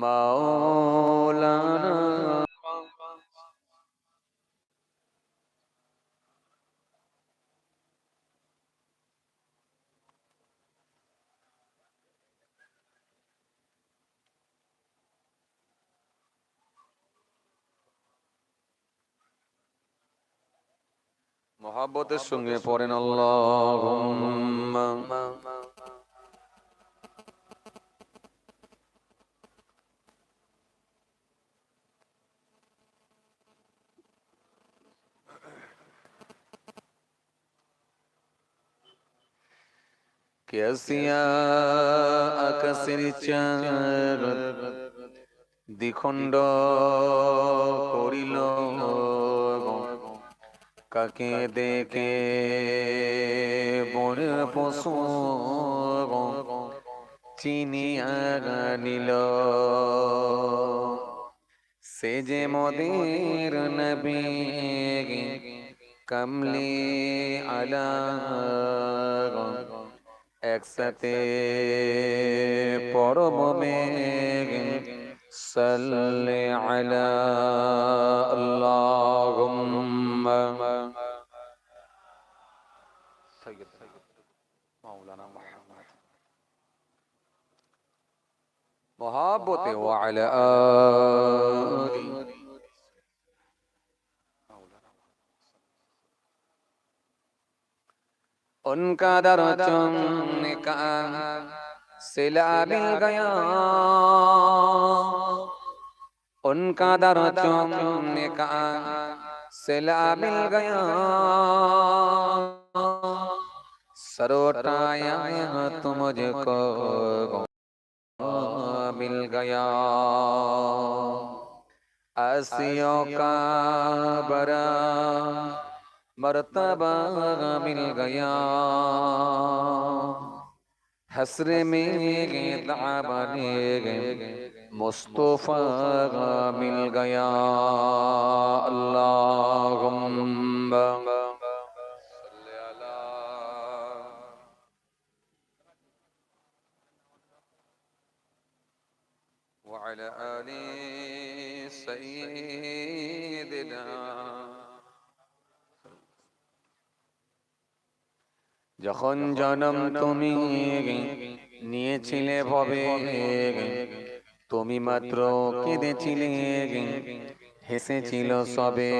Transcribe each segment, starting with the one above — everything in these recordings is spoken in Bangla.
মাওলানা। মহাব্বতের সঙ্গে পড়েন আল্লাহ আকাশের চার দ্বিখণ্ড করিল কাকে দেখে বন পশু চিনিয়া নিল সে যে মদের নবী কমলি আলা একসাথে পরম মেঘ সাল্লে আলা আল্লাহুম্মা। সাইয়্যিদ মাওলানা মুহাম্মদ। মহাব্বতে ওয়া আলা उनका दर चुमने का सिला मिल गया। उनका दर चुमने का सिला मिल गया। सरोटाया तो मुझको मिल गया। आसियों का बरा मर्तबा मिल गया हसरे में दाबने मुस्तफा मिल गया अल्लाहुम्मा सल्ली अला وعلى آل سيدنا যখন জনম তুমি নিয়েছিলে ভবে তুমি মাত্র কেঁদেছিলে হেসেছিল সবে।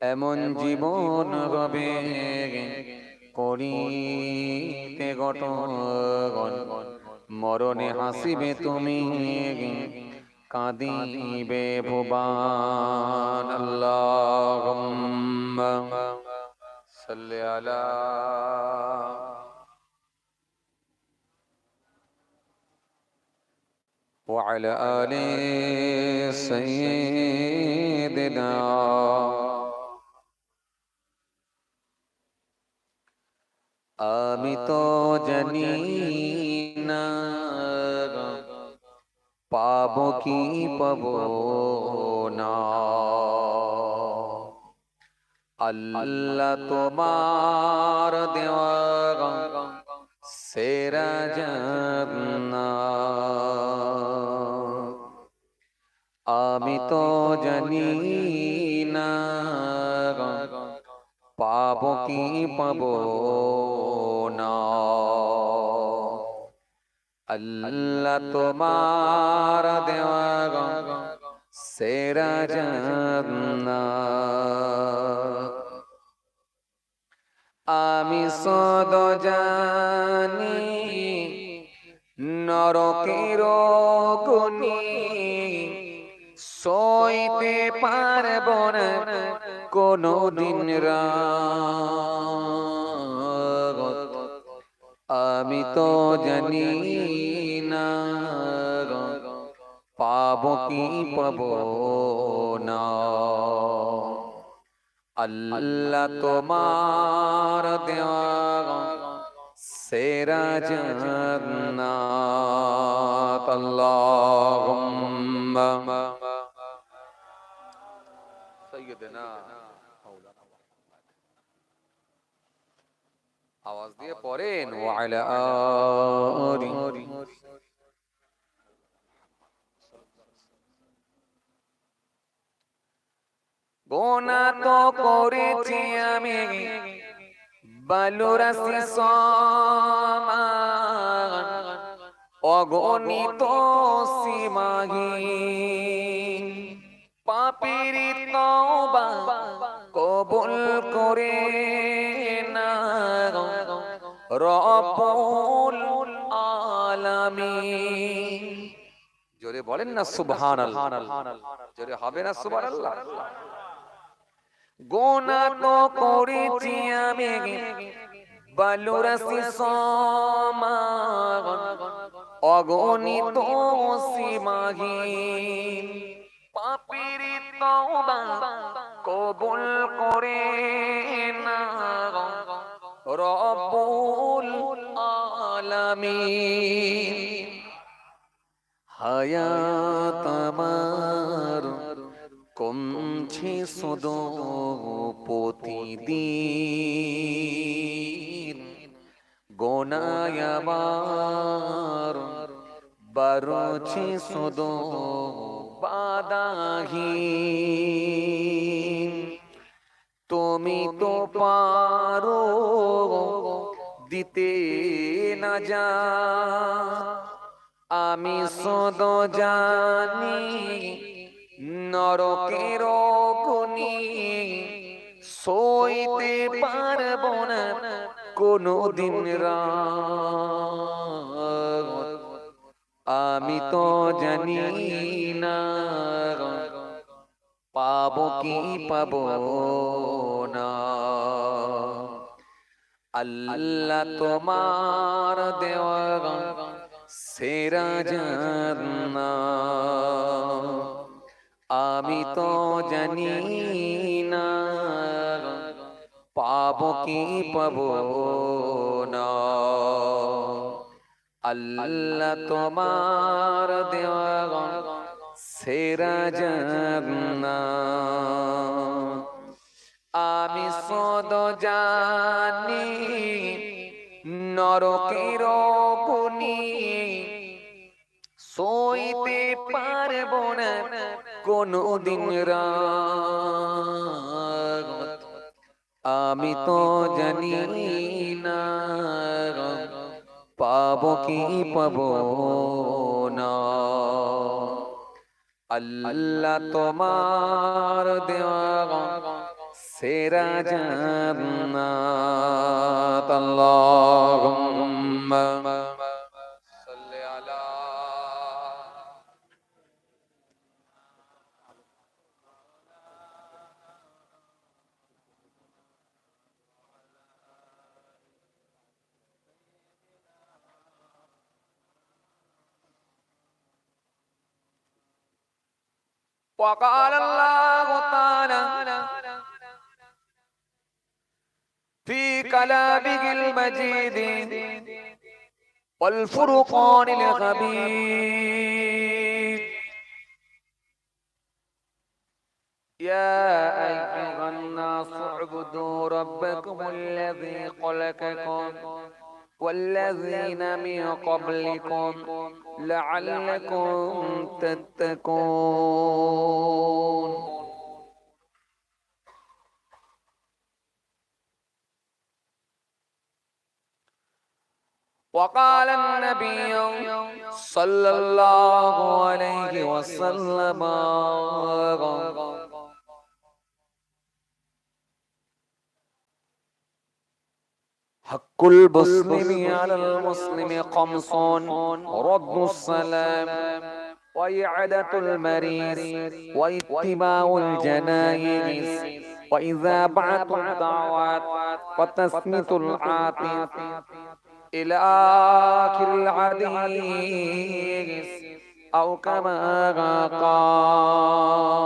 এমন জীবন হবে করিতে গঠন। মরণে হাসিবে তুমি কাঁদিবে ভুবান। আল্লাহ صل على وعلى آل سيدنا আমি তো জানি না পাবো কি পাবো না আল্লাহ তোমার দেওয়া সেরা আমি তো জানি না পাব কি পাব না। আল্লাহ তোমার দেওয়া সেরা আমি সদ জানি নরকের গুনি সইতে পারব না কোনো দিন আমি তো জানি পাবো কি পাবো না। আল্লাহ তোমার দেওয়া সেরা আওয়াজ দিয়ে পড়েন ওয়া গোনা তো করেছি আমি। বালুরাসি সমান অগণিত সীমাহীন। পাপের তওবা কবুল করে না রব্বুল আলামিন। জোরে বলেন না সুবহানাল্লাহ। জোরে হবে না সুবহানাল্লাহ? গোনা তো করেছি আমি। বালুরাসি সমান অগণিত সীমাহীন। পাপের তওবা কবুল করে না। রব্বুল আলামিন। হায়াত আমার কমছে সদ প্রতিদিন। গোনায় বারছে সদ বাদাহীন তুমি তো পারো দিতে না যা। আমি সদ জানি নরকের গুনি সইতে পারব না কোনো দিন আমি তো জানি না পাব কি পাব না। আল্লাহ তোমার দেওয়া সেরা জান্না জানি না। পাবো কি পাবো না। আল্লাহ তোমার দেওয়া সেরা জান্না আমি সদ জানি নরকের গুনি সইতে পারব না। কোনো দিন রাত আমি তো জানি না পাব কি পাব না। আল্লাহ তোমার দেওয়া সেরা জান্নাত। আল্লাহুম্মা وقال الله تعالى في كلامه المجيد والفرقان الخبير. يا أيها الناس اعبدوا ربكم الذي خلقكم والذين من قبلكم لعلكم تتقون. وقال النبي صلى الله عليه وسلم حق المسلم على المسلم قمص رد السلام وإعادة المريض واتباع الجنايز وإذا الدعوات وتسمية العاطف إلى آخر الحديث أو كما قال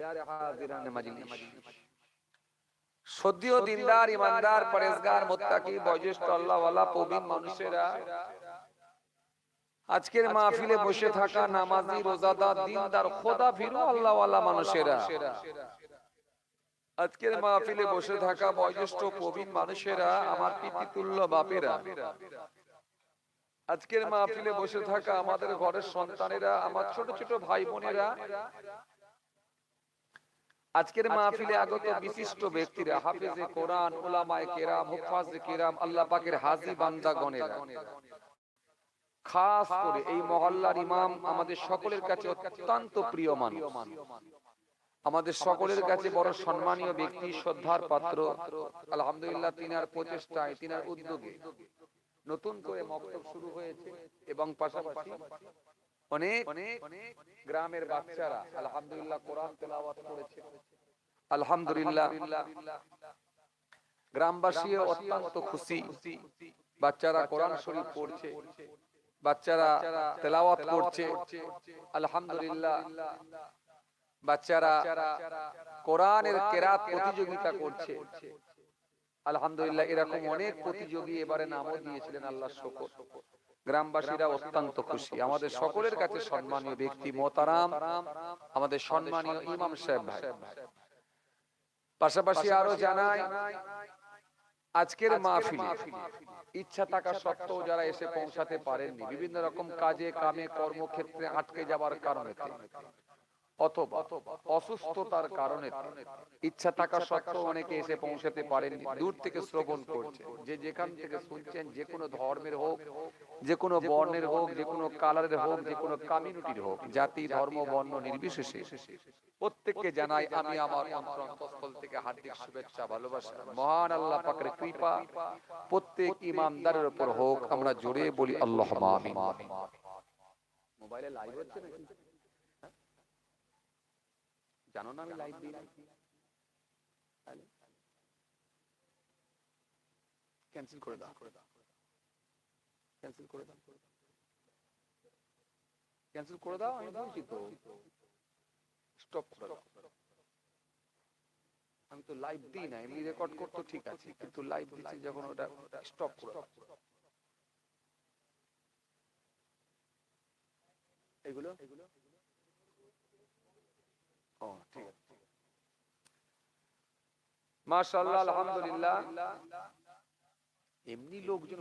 प्यारे हाजिरान मजलिस সদ্য দিনদার ইমানদার পরেশগার মুত্তাকি বয়োজ্যেষ্ঠ আল্লাহওয়ালা প্রবীণ মানুষেরা। আজকের মাহফিলে বসে থাকা নামাজি রোজাদার দিনদার খোদা ফিরু আল্লাহওয়ালা মানুষেরা। আজকের মাহফিলে বসে থাকা বয়োজ্যেষ্ঠ প্রবীণ মানুষেরা আমার পিতৃতুল্য বাপেরা। আজকের মাহফিলে বসে থাকা আমাদের ঘরের সন্তানেরা আমার ছোট ছোট ভাই বোনেরা। আজকের মাহফিলে আগত বিশিষ্ট ব্যক্তিরা হাফেজে কোরআন ওলামায়ে কেরাম হুফাজে কেরাম আল্লাহ পাকের হাজী বান্দাগণেরা। খাস করে এই মহল্লার ইমাম আমাদের সকলের কাছে অত্যন্ত প্রিয় মানুষ। আমাদের সকলের কাছে বড় সম্মানীয় ব্যক্তি শ্রদ্ধার পাত্র। আলহামদুলিল্লাহ তিনার প্রচেষ্টায় তিনার উদ্যোগে নতুন করে মক্তব শুরু হয়েছে এবং পাশাপাশি অনেক অনেক গ্রামের বাচ্চারা, আলহামদুলিল্লাহ কোরআন তেলাওয়াত করেছে। আলহামদুলিল্লাহ। গ্রামবাসী অত্যন্ত খুশি। বাচ্চারা কোরআন শরীফ পড়ছে। বাচ্চারা তেলাওয়াত করছে। আলহামদুলিল্লাহ। বাচ্চারা কোরআনের কেরাত প্রতিযোগিতা করছে। আলহামদুলিল্লাহ, এরকম অনেক প্রতিযোগী এবারে নামও দিয়েছিলেন আল্লাহ শকর গ্রামবাসীরা অত্যন্ত খুশি। আমাদের সকলের কাছে সম্মানীয় ব্যক্তি মোতারাম আমাদের সম্মানীয় ইমাম সাহেব ভাই। পাশাপাশি আরও জানাই, আজকের মাহফিলে ইচ্ছা থাকা সত্ত্বেও যারা এসে পৌঁছাতে পারেননি, বিভিন্ন রকম কাজে, কামে, কর্মক্ষেত্রে আটকে যাবার কারণে। অথবা অসুস্থতার কারণে ইচ্ছা থাকা সত্ত্বেও অনেকে এসে পৌঁছাতে পারেননি, দূর থেকে শ্রবণ করছে। যে যেখান থেকে শুনছেন, যে কোনো ধর্মের হোক, যে কোনো বর্ণের হোক, যে কোনো কালারের হোক, যে কোনো কমিউনিটির হোক, জাতি, ধর্ম, বর্ণ নির্বিশেষে প্রত্যেককে জানাই আমি আমার অন্তরস্থল থেকে হার্দিক শুভেচ্ছা, ভালোবাসা। মহান আল্লাহ পাকের কৃপা প্রত্যেক ইমানদারের উপর হোক, আমরা জোরে বলি আল্লাহ মোবাইলে লাইভ হচ্ছে নাকি? জানো না আমি লাইভ দিই তাহলে? ক্যান্সেল করে দাও। ক্যান্সেল করে দাও। ক্যান্সেল করে দাও আমি বলছি তো। স্টপ করে দাও। আমি তো লাইভ দিই না এমনি রেকর্ড করতে ঠিক আছে কিন্তু লাইভ দিচ্ছি যখন ওটা স্টপ করে দাও। এগুলো এগুলো? ও ঠিক আছে মাশাআল্লাহ আলহামদুলিল্লাহ। এমনি লোকজন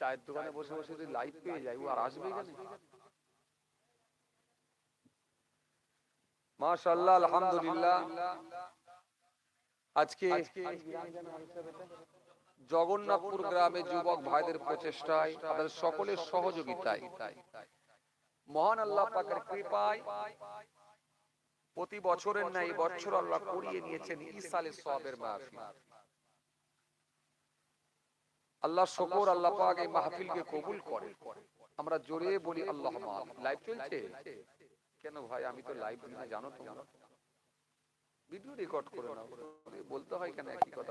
চায়ের দোকানে বসে বসে যদি লাইভ পেয়ে যায় ও আর আসবে মাশাআল্লাহ আলহামদুলিল্লাহ। আজকে জগন্নাথপুর গ্রামে যুবক ভাইদের প্রচেষ্টায় তাদের সকলের সহযোগিতায়। মহান আল্লাহ পাকের কৃপায় প্রতি বছরের ন্যায় বছর আল্লাহ করিয়ে নিয়েছেন ইসালে সবের মাহফিল। আল্লাহ শকর আল্লাহ পাক এই মাহফিলকে কবুল করে আমরা জোরে বলি আল্লাহ লাইভ চলছে? কেন ভাই? আমি তো লাইভ জানো না জানো তো। ভিডিও রেকর্ড করে নাও। বলতে হয় কেন একই কথা